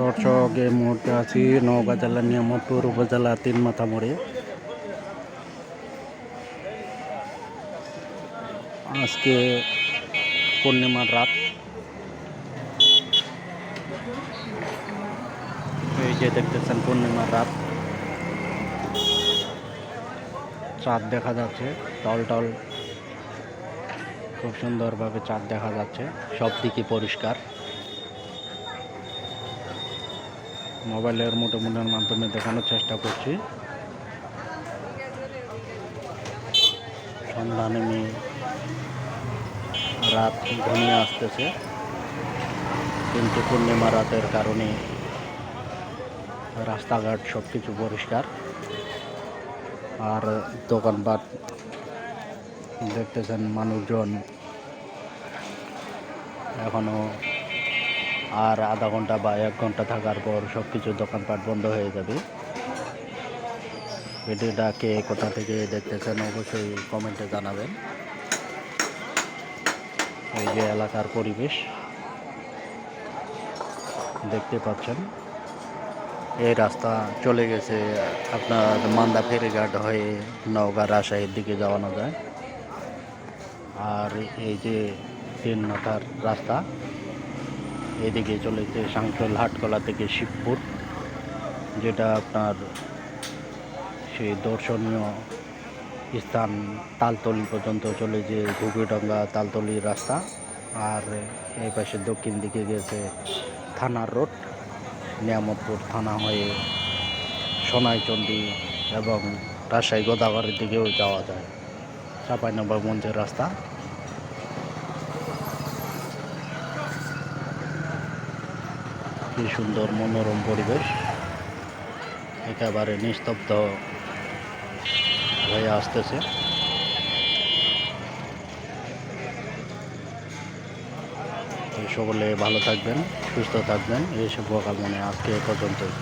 দর্শক, এই মুহূর্তে আছি নওগাঁ জেলার নিয়ামতপুর উপজেলা তিন মাথা মোড়ে। আজকে পূর্ণিমার রাত। এই যে দেখতেছেন পূর্ণিমার রাত। চাঁদ দেখা যাচ্ছে, টল টল। খুব সুন্দরভাবে চাঁদ দেখা যাচ্ছে সব দিকে পরিষ্কার। মোবাইলের মোটামুটির মাধ্যমে দেখানোর চেষ্টা করছি। সন্ধ্যা নেমে রাত ঘনিয়ে আসতেছে। কিন্তু পূর্ণিমা রাতের কারণে রাস্তাঘাট সব কিছু পরিষ্কার। আর দোকানপাট দেখতেছেন মানুষজন এখনও আর আধা ঘণ্টা বা এক ঘণ্টা থাকার পর সব কিছু দোকানপাট বন্ধ হয়ে যাবে। ভিডিওটা কে কোথা থেকে দেখতেছেন অবশ্যই কমেন্টে জানাবেন। এই যে এলাকার পরিবেশ দেখতে পাচ্ছেন। এই রাস্তা চলে গেছে আপনার মান্দা ফেরিঘাট হয়ে নওগাঁ রাজশাহীর দিকে যাওয়ানো যায়। আর এই যে তিন মাথার রাস্তা এদিকে চলেছে সাংসল হাটকলা থেকে শিবপুর, যেটা আপনার সেই দর্শনীয় স্থান তালতলি পর্যন্ত চলে যে ঘুঘুডাঙ্গা তালতলি রাস্তা। আর এই পাশে দক্ষিণ দিকে গেছে থানার রোড, নিয়ামতপুর থানা হয়ে সোনাইচন্ডী এবং রাজশাহী গোদাগাড়ির দিকেও যাওয়া যায়। চাঁপাইনবাবগঞ্জের রাস্তা। কি সুন্দর মনোরম পরিবেশ। একেবারে নিস্তব্ধ হয়ে আসতেছে। সকলে ভালো থাকবেন, সুস্থ থাকবেন। এই শুভকামনে আজকে এ পর্যন্তই।